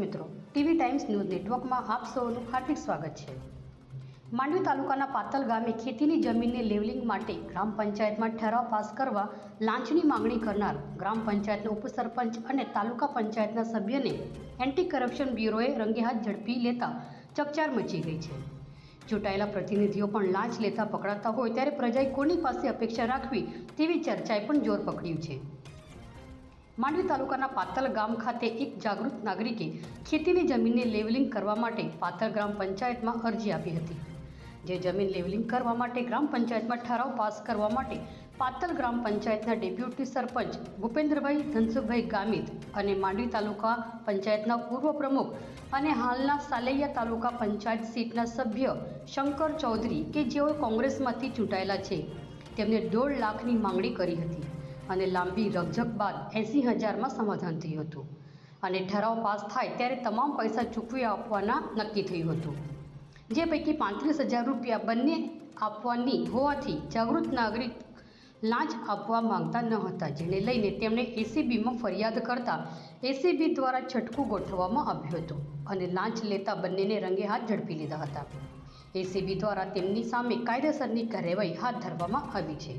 મિત્રો, TV times news નેટવર્કમાં આપ સૌનું હાર્દિક સ્વાગત છે. માંડવી તાલુકાના પાતલ ગામે ખેતીની જમીનને લેવલિંગ માટે ગ્રામ પંચાયતમાં ઠરાવ પાસ કરવા લાંચની માંગણી કરનાર ગ્રામ પંચાયતના ઉપસરપંચ અને તાલુકા પંચાયતના સભ્યને એન્ટી કરપ્શન બ્યુરોએ રંગેહાથ ઝડપી લેતા ચકચાર મચી ગઈ છે. ચૂંટાયેલા પ્રતિનિધિઓ પણ લાંચ લેતા પકડાતા હોય ત્યારે પ્રજાએ કોની પાસે અપેક્ષા રાખવી તેવી ચર્ચાએ પણ જોર પકડ્યું છે. માંડવી તાલુકાના પાતલ ગામ ખાતે એક જાગૃત નાગરિકે ખેતીની જમીનને લેવલિંગ કરવા માટે પાતલ ગ્રામ પંચાયતમાં અરજી આપી હતી. જે જમીન લેવલિંગ કરવા માટે ગ્રામ પંચાયતમાં ઠરાવ પાસ કરવા માટે પાતલ ગ્રામ પંચાયતના ડેપ્યુટી સરપંચ ભૂપેન્દ્રભાઈ ધનસુખભાઈ ગામિત અને માંડવી તાલુકા પંચાયતના પૂર્વ પ્રમુખ અને હાલના સાલૈયા તાલુકા પંચાયત સીટના સભ્ય શંકર ચૌધરી કે જેઓ કોંગ્રેસમાંથી ચૂંટાયેલા છે, તેમને દોઢ લાખની માંગણી કરી હતી. અને લાંબી રકઝક બાદ એંસી હજારમાં સમાધાન થયું હતું. અને ઠરાવ પાસ થાય ત્યારે તમામ પૈસા ચૂકવી આપવાના નક્કી થયું હતું. જે પૈકી પાંત્રીસ હજાર રૂપિયા બંને આપવાની હોવાથી જાગૃત નાગરિક લાંચ આપવા માંગતા ન હતા, જેને લઈને તેમણે એસીબીમાં ફરિયાદ કરતા એસીબી દ્વારા છટકું ગોઠવવામાં આવ્યું હતું અને લાંચ લેતા બંનેને રંગે હાથ ઝડપી લીધા હતા. એસીબી દ્વારા તેમની સામે કાયદેસરની કાર્યવાહી હાથ ધરવામાં આવી છે.